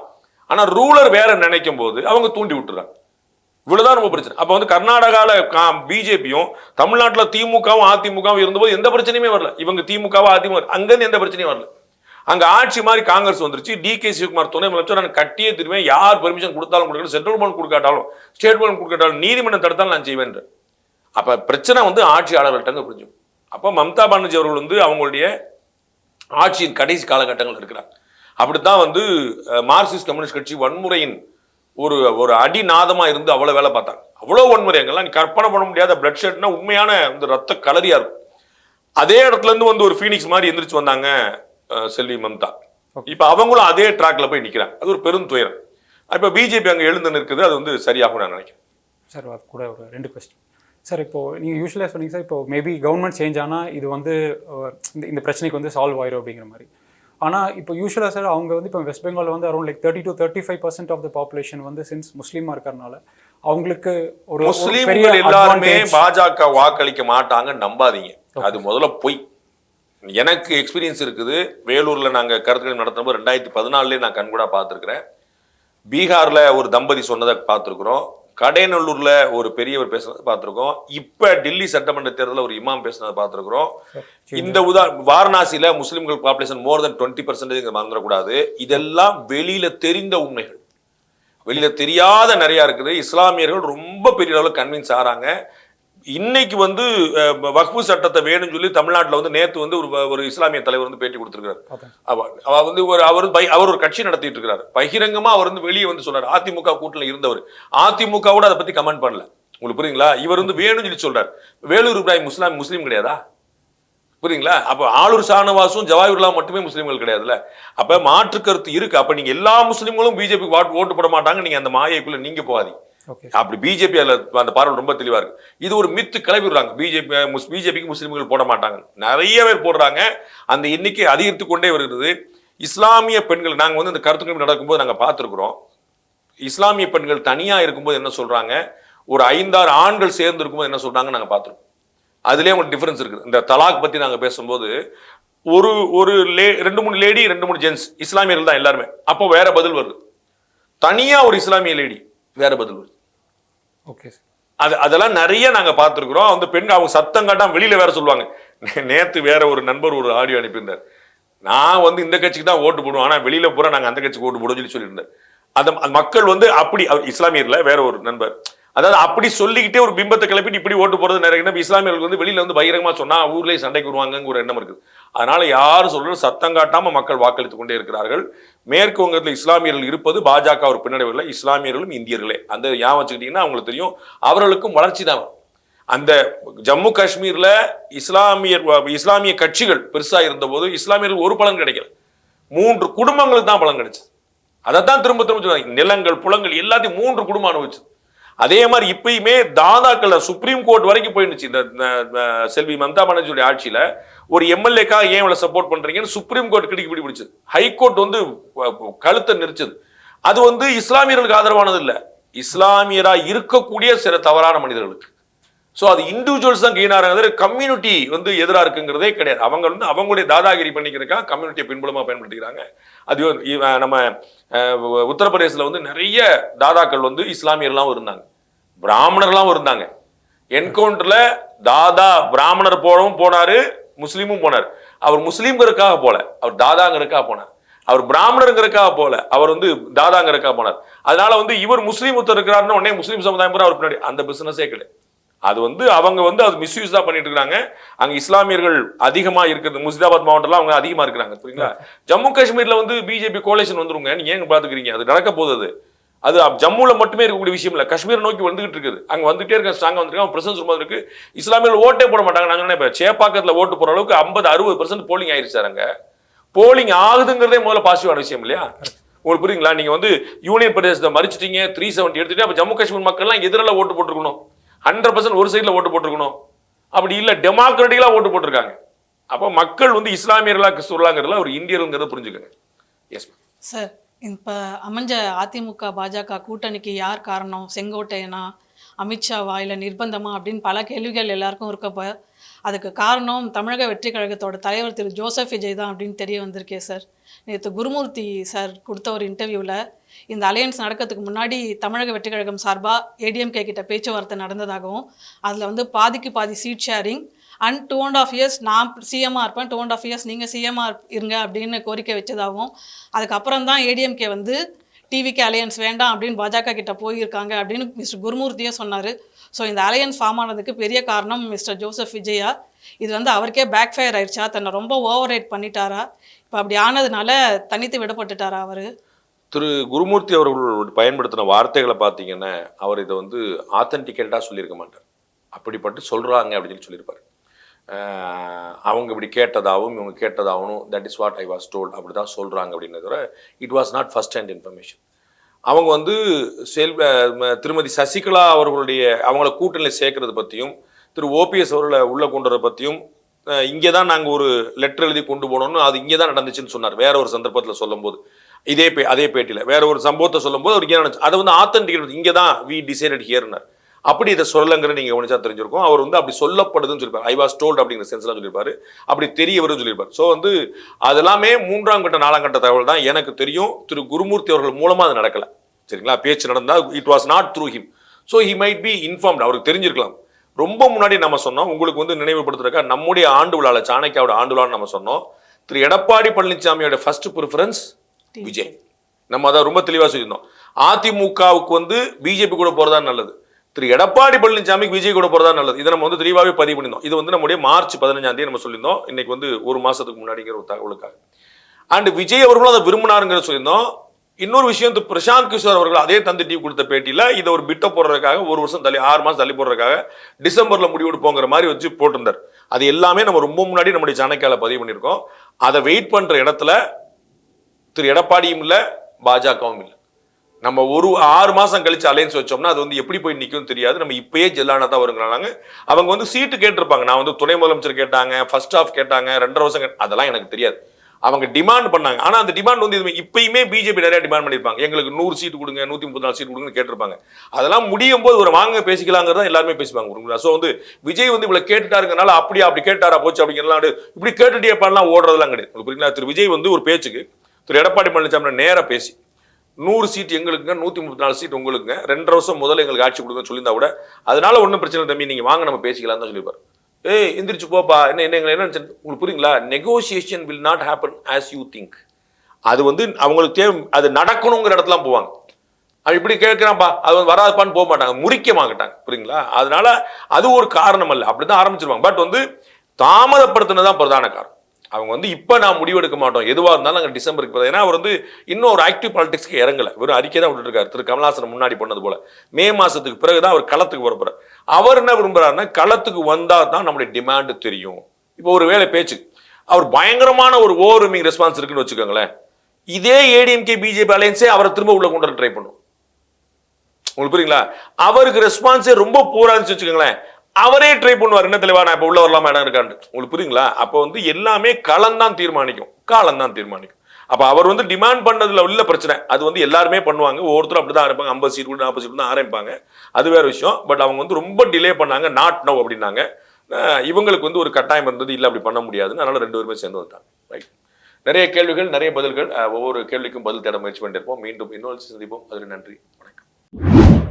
ஆனா ரூலர் வேற நினைக்கும் போது அவங்க தூண்டி விட்டுறாங்க. இவ்வளவுதான் ரொம்ப பிரச்சனை. அப்ப வந்து கர்நாடகால பிஜேபியும் தமிழ்நாட்டில் திமுகவும் அதிமுகவும் இருந்தபோது எந்த பிரச்சனையுமே வரல. இவங்க திமுகவும் அதிமுக அங்கிருந்து எந்த பிரச்சனையும் வரல. அங்க ஆட்சி மாதிரி காங்கிரஸ் வந்துருச்சு. டி கே சிவகுமார் துணை முதலமைச்சர் நான் கட்டியே திருவேன். யார் பெர்மிஷன் கொடுத்தாலும் கொடுக்கணும் சென்ட்ரல் கவர்மெண்ட் கொடுக்காட்டாலும் ஸ்டேட் கவர்மெண்ட் கொடுக்காட்டாலும் நீதிமன்றம் தடுத்தாலும் நான் செய்வேன் அப்ப பிரச்சனை வந்து ஆட்சியாளர்கள்ட்டங்க புரிஞ்சு அப்போ மம்தா பானர்ஜி அவர்கள் வந்து அவங்களுடைய ஆட்சியின் கடைசி காலகட்டங்கள் இருக்கிறார். அப்படித்தான் வந்து மார்க்சிஸ்ட் கம்யூனிஸ்ட் கட்சி வன்முறையின் ஒரு ஒரு அடிநாதமா இருந்து அவ்வளவு வேலை பார்த்தாங்க. அவ்வளவு வன்முறை அங்கெல்லாம். நீ கற்பனை பண்ண முடியாத பிளட் ஷெட்னா உண்மையான இந்த ரத்த கலரியா இருக்கும். அதே இடத்துல இருந்து வந்து ஒரு ஃபீனிக்ஸ் மாதிரி எந்திரிச்சு வந்தாங்க. செல்வி மம்தா. இப்ப அவங்களும் அதே ட்ராக்ல போய் நிக்கிறாங்க. அது ஒரு பெரும் துயரம். இப்ப பிஜேபி அங்க எழுந்து நிற்குது அது வந்து சரியாகும் நான் நினைக்கிறேன். சார் அது கூட ஒரு ரெண்டு கொஸ்டின் சார் இப்போ நீங்கள் யூஸ்வலாக சொன்னீங்க சார் இப்போ மேபி கவர்மெண்ட் சேஞ்ச் ஆனால் இது வந்து இந்த இந்த பிரச்சனைக்கு வந்து சால்வ் ஆயிரும் அப்படிங்கிற மாதிரி. ஆனால் இப்போ யூஸ்வலாக சார் அவங்க வந்து இப்போ வெஸ்ட் பெங்கால் வந்து around like thirty to thirty five percent of the population வந்து சின்ஸ் முஸ்லீமாக இருக்கிறனால அவங்களுக்கு ஒரு முஸ்லீம்கள் எல்லாருமே பாஜக வாக்களிக்க மாட்டாங்க நம்பாதீங்க. அது முதல்ல பொய். எனக்கு எக்ஸ்பீரியன்ஸ் இருக்குது. வேலூர்ல நாங்க கருத்துக்கள் நடத்தும்போது ரெண்டாயிரத்தி பதினாலுலேயே நான் கண்கூடா பார்த்துருக்கிறேன். பீகார்ல ஒரு தம்பதி சொன்னதை பார்த்துருக்குறோம். கடையநல்லூர்ல ஒரு பெரியவர் பேசுனதை பார்த்துருக்கோம். இப்ப டெல்லி சட்டமன்ற தேர்தலில் ஒரு இமாம் பேசுனதை பார்த்துருக்குறோம். இந்த உதா வாரணாசியில முஸ்லிம்கள் population more than twenty percentage மறந்துடக்கூடாது இதெல்லாம் வெளியில தெரிந்த உண்மைகள். வெளியில தெரியாத நிறைய இருக்குது. இஸ்லாமியர்கள் ரொம்ப பெரிய அளவில் கன்வின்ஸ் ஆறாங்க. இன்னைக்கு வந்து வக்ஃபு சட்டத்தை வேணும்னு சொல்லி தமிழ்நாட்டுல வந்து நேத்து வந்து ஒரு ஒரு இஸ்லாமிய தலைவர் வந்து பேட்டி கொடுத்திருக்காரு. அவ வந்து ஒரு அவர் அவர் ஒரு கட்சி நடத்திட்டு இருக்காரு பகிரங்கமா அவர் வந்து வெளியே வந்து சொல்றாரு அதிமுக கூட்டணியில் இருந்தவர். அதிமுகவோட அதை பத்தி கமெண்ட் பண்ணல. உங்களுக்கு புரியுங்களா? இவர் வந்து வேணும்னு சொல்லி சொல்றாரு. வேலூர் இப்ராஹிம் முஸ்லாம் முஸ்லீம் கிடையாதா? புரியுங்களா? அப்ப ஆளூர் ஷானவாசும் ஜவாஹிர்லா மட்டுமே முஸ்லீம்கள் கிடையாதுல்ல? அப்ப மாற்று கருத்து இருக்கு. அப்ப நீங்க எல்லா முஸ்லீம்களும் பிஜேபி வாட் ஓட்டு போட மாட்டாங்க. நீங்க அந்த மாயைக்குள்ள நீங்க போகாதீங்க. அப்படி பிஜேபி அதில் அந்த பார்வை ரொம்ப தெளிவாக இருக்கு. இது ஒரு மித்து கிளப்பிடுறாங்க. பிஜேபி பிஜேபிக்கு முஸ்லீம்கள் போட மாட்டாங்க. நிறைய பேர் போடுறாங்க. அந்த எண்ணிக்கை அதிகரித்து கொண்டே வருகிறது. இஸ்லாமிய பெண்கள் நாங்கள் வந்து இந்த கருத்துக்கள் நடக்கும்போது நாங்கள் பார்த்துருக்குறோம். இஸ்லாமிய பெண்கள் தனியாக இருக்கும்போது என்ன சொல்கிறாங்க ஒரு ஐந்தாறு ஆண்கள் சேர்ந்து இருக்கும்போது என்ன சொல்கிறாங்க நாங்கள் பார்த்துருக்கோம். அதுலேயே உங்களுக்கு டிஃப்ரென்ஸ் இருக்குது. இந்த தலாக் பற்றி நாங்கள் பேசும்போது ஒரு ஒரு லே ரெண்டு மூணு லேடி ரெண்டு மூணு ஜென்ஸ் இஸ்லாமியர்கள் தான் எல்லாருமே. அப்போ வேற பதில் வருது. தனியாக ஒரு இஸ்லாமிய லேடி வேற பதில் வருது. ஓகே அது அதெல்லாம் நிறைய நாங்க பார்த்துருக்குறோம். அந்த பெண்கள் அவங்க சத்தம் காட்டாம வெளியில வேற சொல்லுவாங்க. நே- நேத்து வேற ஒரு நண்பர் ஒரு ஆடியோ அனுப்பியிருந்தார். நான் வந்து இந்த கட்சிக்கு தான் ஓட்டு போடுவோம். ஆனா வெளியில பூரா நாங்க அந்த கட்சிக்கு ஓட்டு போடுவோம் சொல்லி சொல்லியிருந்தார். அந்த மக்கள் வந்து அப்படி இஸ்லாமியர்ல வேற ஒரு நண்பர் அதாவது அப்படி சொல்லிக்கிட்டே ஒரு பிம்பத்தை கிளப்பிட்டு இப்படி ஓட்டு போறது நிறைய என்ன இஸ்லாமியர்களுக்கு வந்து வெளியில வந்து பகிரங்கமா சொன்னா ஊர்லயே சண்டைக்கு வருவாங்க ஒரு எண்ணம் இருக்குது. அதனால யாரும் சொல்றது? சத்தம் காட்டாம மக்கள் வாக்களித்துக் கொண்டே இருக்கிறார்கள். மேற்கு வங்கத்தில் இஸ்லாமியர்கள் இருப்பது பாஜக ஒரு பின்னடைவில் இஸ்லாமியர்களும் இந்தியர்களே. அந்த ஏன் வச்சுக்கிட்டீங்கன்னா அவங்களுக்கு தெரியும். அவர்களுக்கும் வளர்ச்சி தான். அந்த ஜம்மு காஷ்மீர்ல இஸ்லாமியர் இஸ்லாமிய கட்சிகள் பெருசா இருந்தபோது இஸ்லாமியர்கள் ஒரு பலன் கிடைக்கல. மூன்று குடும்பங்களுக்கு தான் பலன் கிடைச்சது. அதைத்தான் திரும்ப திரும்ப நிலங்கள் புலங்கள் எல்லாத்தையும் மூன்று குடும்பம் அனுபவிச்சது. அதே மாதிரி இப்பயுமே தாதாக்கள் சுப்ரீம் கோர்ட் வரைக்கும் போயிருந்துச்சு இந்த செல்வி மம்தா பானர்ஜியுடைய ஆட்சியில. ஒரு எம்எல்ஏக்காக ஏன் இவ்வளவு சப்போர்ட் பண்றீங்கன்னு சுப்ரீம் கோர்ட் கிடிக்கு பிடி பிடிச்சது ஹைகோர்ட் வந்து கழுத்தை நெரிச்சது. அது வந்து இஸ்லாமியர்களுக்கு ஆதரவானது இல்லை. இஸ்லாமியரா இருக்கக்கூடிய சில தவறான மனிதர்களுக்கு. ஸோ அது இண்டிவிஜுவல்ஸ் தான் கெயினாகிறது கம்யூனிட்டி வந்து எதிராக இருக்குங்கிறதே கிடையாது. அவங்க வந்து அவங்களுடைய தாதாகிரி பண்ணிக்கிறதுக்காக கம்யூனிட்டியை பின்புலமாக பயன்படுத்திக்கிறாங்க. அது நம்ம அஹ், உத்தரப்பிரதேசத்தில் வந்து நிறைய தாதாக்கள் வந்து இஸ்லாமியர்லாம் இருந்தாங்க. பிராமணர்லாம் இருந்தாங்க. என்கவுண்டர்ல தாதா பிராமணர் போனவும் போனாரு முஸ்லீமும் போனார். அவர் முஸ்லீம்ங்கிறதுக்காக போல அவர் தாதாங்கிறதுக்காக போனார். அவர் பிராமணருங்கிறதுக்காக போல அவர் வந்து தாதாங்கிறதுக்காக போனார். அதனால வந்து இவர் முஸ்லீம் ஒருத்தர் இருக்கிறாருன்னு உடனே முஸ்லீம் சமுதாயம் பூரா அவர் பின்னாடி அந்த பிசினஸே கிடையாது அது வந்து அவங்க வந்து அது மிஸ்யூஸ் தான் பண்ணிட்டு இருக்காங்க அங்க இஸ்லாமியர்கள் அதிகமா இருக்குது முர்சிதாபாத் மாவட்டம்ல அவங்க அதிகமா இருக்கிறாங்க புரியுங்களா ஜம்மு காஷ்மீர்ல வந்து பிஜேபி கோலேஷன் வந்துருங்க. நீங்க ஏங்க பாத்துக்கிறீங்க? அது நடக்க போகுது அது ஜம்முவில் ஜம்முல மட்டுமே இருக்கக்கூடிய விஷயம் இல்ல. காஷ்மீர் நோக்கி வந்துகிட்டு இருக்குது. அங்க வந்துட்டே இருக்க ஸ்ட்ராங்கா வந்திருக்காங்க. பிரசன்ஸ் ரொம்ப இருக்கு. இஸ்லாமியில் ஓட்டே போட மாட்டாங்க. நாங்க என்ன இப்ப ஓட்டு போற அளவுக்கு ஐம்பது அறுபது பர்சன்ட் போலிங் ஆயிடுச்சு சார் போலிங் ஆகுதுங்கிறதே முதல்ல பாசிட்டிவான விஷயம் இல்லையா? உங்களுக்கு புரியுங்களா நீங்க வந்து யூனியன் பிரதேசத்தை மறிச்சிட்டீங்க த்ரீ செவன்ட்டி எடுத்துட்டு அப்போ ஜம்மு காஷ்மீர் மக்கள்லாம் எதிரில் ஓட்டு போட்டுருக்கணும். ஹண்ட்ரட் பர்சன்ட் ஒரு சைடில் ஓட்டு போட்டிருக்கணும். அப்படி இல்லை டெமோக்ராட்டிக்கலாக ஓட்டு போட்டிருக்காங்க. அப்போ மக்கள் வந்து இஸ்லாமியர்களா கிறிஸ்துவர்களாங்கிறதுல ஒரு இந்தியருங்கிறத புரிஞ்சுக்கங்க. எஸ் சார் இப்போ அமைஞ்ச அதிமுக பாஜக கூட்டணிக்கு யார் காரணம்? செங்கோட்டையனா அமித்ஷாவா இல்லை நிர்பந்தமா அப்படின்னு பல கேள்விகள் எல்லாருக்கும் இருக்கப்போ அதுக்கு காரணம் தமிழக வெற்றி கழகத்தோட தலைவர் திரு ஜோசப் விஜய் தான் அப்படின்னு தெரிய வந்திருக்கே சார். நேற்று குருமூர்த்தி சார் கொடுத்த ஒரு இன்டர்வியூவில் இந்த அலையன்ஸ் நடக்கிறதுக்கு முன்னாடி தமிழக வெற்றி கழகம் சார்பாக ஏடிஎம்கே கிட்ட பேச்சுவார்த்தை நடந்ததாகவும் அதில் வந்து பாதிக்கு பாதி seat sharing and two and half years நான் சிஎம்மாக இருப்பேன். டூ அண்ட் ஆஃப் இயர்ஸ் நீங்கள் சிஎம்மாக இருங்க அப்படின்னு கோரிக்கை வச்சதாகவும் அதுக்கப்புறம் தான் ஏடிஎம்கே வந்து டிவிக்கு அலையன்ஸ் வேண்டாம் அப்படின்னு பாஜக கிட்ட போயிருக்காங்க அப்படின்னு மிஸ்டர் குருமூர்த்தியே சொன்னார். ஸோ இந்த அலையன்ஸ் ஃபார்ம் ஆனதுக்கு பெரிய காரணம் மிஸ்டர் ஜோசப் விஜயா. இது வந்து அவருக்கே பேக் ஃபயர் ஆயிடுச்சா தன்னை ரொம்ப ஓவர் ரேட் பண்ணிட்டாரா? இப்போ அப்படி ஆனதுனால தனித்து விடப்பட்டுட்டாரா அவர்? திரு குருமூர்த்தி அவர்கள் பயன்படுத்தின வார்த்தைகளை பார்த்தீங்கன்னா அவர் இதை வந்து ஆத்தன்டிக்கேட்டாக சொல்லியிருக்க மாட்டார். அப்படிப்பட்டு சொல்கிறாங்க அப்படின்னு சொல்லியிருப்பார். அவங்க இப்படி கேட்டதாகவும் இவங்க கேட்டதாகவும் that is what I was told அப்படி தான் சொல்கிறாங்க அப்படின்னத it was not first hand information அவங்க வந்து செல்வ திருமதி சசிகலா அவர்களுடைய அவங்கள கூட்டணியில் சேர்க்கறது பற்றியும் திரு ஓபிஎஸ் அவர்களை உள்ளே கொண்டு பற்றியும் இங்கே தான் நாங்கள் ஒரு லெட்டர் எழுதி கொண்டு போனோம்னு அது இங்கே தான் நடந்துச்சுன்னு சொன்னார். வேற ஒரு சந்தர்ப்பத்தில் சொல்லும்போது. இதே பே அதே பேட்டியில். வேற ஒரு சம்பவத்தை சொல்லும்போது அவர் இங்கே நடந்துச்சு. அதை வந்து ஆத்தன்டிகேட் இங்கே தான் வி டிசைடட் ஹியர்னர் அப்படி இதை சொல்லங்கிற நீங்கள் கவனிச்சா தெரிஞ்சிருக்கும். அவர் வந்து அப்படி சொல்லப்படுதுன்னு சொல்லியிருப்பார். ஐ வாஸ் டோல்ட் அப்படிங்கிற சென்ஸ்லாம் சொல்லியிருப்பாரு. அப்படி தெரிய வரும்னு சொல்லியிருப்பார். ஸோ வந்து அதெல்லாமே மூன்றாம் கட்ட நாலாம் கட்ட தகவல் தான் எனக்கு தெரியும். திரு குருமூர்த்தி அவர்கள் மூலமாக அது நடக்கல. சரிங்களா? பேச்சு நடந்தா it was not through him so he might be informed அவருக்கு தெரிஞ்சிருக்கலாம். ரொம்ப முன்னாடி நம்ம சொன்னோம். உங்களுக்கு வந்து நினைவுபடுத்துறக்கா நம்முடைய ஆண்டு விழாவில் சாணக்கியாவோட ஆண்டு விழான்னு நம்ம சொன்னோம். திரு எடப்பாடி பழனிசாமியோட ஃபர்ஸ்ட் ப்ரிஃபரன்ஸ் விஜய். நம்ம அதை ரொம்ப தெளிவாக சொல்லியிருந்தோம். அதிமுகவுக்கு வந்து பிஜேபி கூட போறதா நல்லது. திரு எடப்பாடி பழனிசாமிக்கு விஜய் கூட போறதா நல்லது. இதை நம்ம வந்து தெளிவாகவே பதிவு பண்ணியிருந்தோம். இது வந்து நம்முடைய மார்ச் பதினஞ்சாம் தேதி நம்ம சொல்லியிருந்தோம். இன்னைக்கு வந்து ஒரு மாசத்துக்கு முன்னாடிங்கிற ஒரு தகவலுக்காக. அண்ட் விஜய் அவர்களும் அதை விரும்பினாருங்கிற சொல்லியிருந்தோம். இன்னொரு விஷயம் திரு பிரசாந்த் கிஷோர் அவர்கள் அதே தந்தி டிவி கொடுத்த பேட்டியில் இதை ஒரு பிட்ட போடுறதுக்காக ஒரு வருஷம் தள்ளி ஆறு மாதம் தள்ளி போடுறதுக்காக டிசம்பரில் முடிவெடுப்போங்கிற மாதிரி வச்சு போட்டிருந்தார். அது எல்லாமே நம்ம ரொம்ப முன்னாடி நம்முடைய சாணக்கியால பதிவு பண்ணியிருக்கோம். அதை வெயிட் பண்ணுற இடத்துல திரு எடப்பாடியும் இல்லை பாஜகவும் இல்லை. நம்ம ஒரு ஆறு மாதம் கழிச்சு அலையன்ஸ் வச்சோம்னா அது வந்து எப்படி போய் நிற்கும் தெரியாது. நம்ம இப்பயே ஜெல்லானா தான் வருங்கிறாங்க. அவங்க வந்து சீட்டு கேட்டிருப்பாங்க. நான் வந்து துணை முதலமைச்சர் கேட்டாங்க ஃபர்ஸ்ட் ஆஃப் கேட்டாங்க ரெண்டரை வருஷம் அதெல்லாம் எனக்கு தெரியாது. அவங்க டிமாண்ட் பண்ணாங்க. ஆனால் அந்த டிமாண்ட் வந்து இது இப்பயுமே பிஜேபி நிறைய டிமாண்ட் பண்ணியிருப்பாங்க. எங்களுக்கு நூறு சீட் கொடுங்க நூற்றி முப்பத்தி நாலு சீட் கொடுங்கன்னு கேட்டிருப்பாங்க. அதெல்லாம் முடியும் போது ஒரு வாங்க பேசிக்கலாங்கிறத எல்லாருமே பேசுவாங்க ஸோ வந்து விஜய் வந்து இவ்வளோ கேட்டுட்டாருங்கனால அப்படியே அப்படி கேட்டாரா போச்சு அப்படிங்கிறலாம் இப்படி கேட்டுட்டே பண்ணலாம் ஓடுறதெல்லாம் கிடையாது. உங்களுக்கு புரியுங்களா திரு விஜய் வந்து ஒரு பேச்சுக்கு திரு எடப்பாடி பழனிசாமி நேராக பேசி நூறு சீட் எங்களுக்குங்க நூற்றி முப்பத்தி நாலு சீட் உங்களுக்குங்க. ரெண்டரை வருஷம் முதல்ல எங்களுக்கு ஆட்சி கொடுங்கன்னு சொல்லியிருந்தா கூட அதனால ஒன்றும் பிரச்சனை இல்லை தம்பி நீங்கள் வாங்க நம்ம பேசிக்கலாம் தான் சொல்லியிருப்பாரு. ஏய் எந்திரிச்சு போப்பா என்ன என்ன எங்களை என்ன உங்களுக்கு புரியுங்களா? Negotiation will not happen as you think அது வந்து அவங்களுக்கு தேவை அது நடக்கணுங்கிற இடத்துலாம் போவாங்க. அவன் இப்படி கேட்குறான்ப்பா அது வந்து வராதுப்பான்னு போக மாட்டாங்க முறிக்க மாட்டாங்க புரியுங்களா? அதனால அது ஒரு காரணம் அல்ல. அப்படிதான் ஆரம்பிச்சிருவாங்க. பட் வந்து தாமதப்படுத்தினதான் பிரதான காரணம். அவங்க வந்து இப்போ நான் முடிவெடுக்க மாட்டோம். எதுவாக இருந்தாலும் நாங்கள் டிசம்பருக்கு பிறகு. ஏன்னா அவர் வந்து இன்னும் ஒரு ஆக்டிவ் பாலிடிக்ஸ்க்கு இறங்கலை. வெறும் அறிக்கை தான் விட்டுருக்காரு திரு கமலாசன் முன்னாடி பண்ணது போல. மே மாதத்துக்கு பிறகு தான் அவர் களத்துக்கு வரப்போறார் அவர் என்ன விரும்புகிறாருன்னா களத்துக்கு வந்தால் தான் நம்முடைய டிமாண்டு தெரியும். இப்போ ஒரு வேலை பேச்சு. அவர் பயங்கரமான ஒரு ஓவர்மிங் ரெஸ்பான்ஸ் இருக்குன்னு வச்சுக்கோங்களேன். இதே ஏடிஎம்கே பிஜேபி அலையன்ஸே அவரை திரும்ப உள்ள கொண்டு வர ட்ரை பண்ணும். உங்களுக்கு புரியுங்களா? அவருக்கு ரெஸ்பான்ஸே ரொம்ப போரா இருந்துச்சு வச்சுக்கோங்களேன். அவரே ட்ரை பண்ணுவார். என்ன தெளிவா? நான் இப்போ உள்ள வரலாமா? இடம் இருக்கான்னு உங்களுக்கு புரியுங்களா? அப்போ வந்து எல்லாமே களம்தான் தீர்மானிக்கும். காலம்தான் தீர்மானிக்கும். அப்போ அவர் வந்து டிமாண்ட் பண்ணதுல உள்ள பிரச்சனை. அது வந்து எல்லாருமே பண்ணுவாங்க. ஒவ்வொருத்தரும் அப்படி தான் ஆரம்பிப்பாங்க ஐம்பது சீட் கூட நாற்பது சீட் தான் ஆரம்பிப்பாங்க. அது வேற விஷயம். பட் அவங்க வந்து ரொம்ப டிலே பண்ணாங்க. நாட் நோ அப்படின்னாங்க. இவங்களுக்கு வந்து ஒரு கட்டாயம் இருந்தது. இல்லை அப்படி பண்ண முடியாதுன்னு அதனால ரெண்டு பேருமே சேர்ந்து வந்தாங்க ரைட் நிறைய கேள்விகள் நிறைய பதில்கள். ஒவ்வொரு கேள்விக்கும் பதில் தேட முயற்சி பண்ணிருப்போம் மீண்டும் இன்னொரு சந்திப்போம். அதில் நன்றி. வணக்கம்.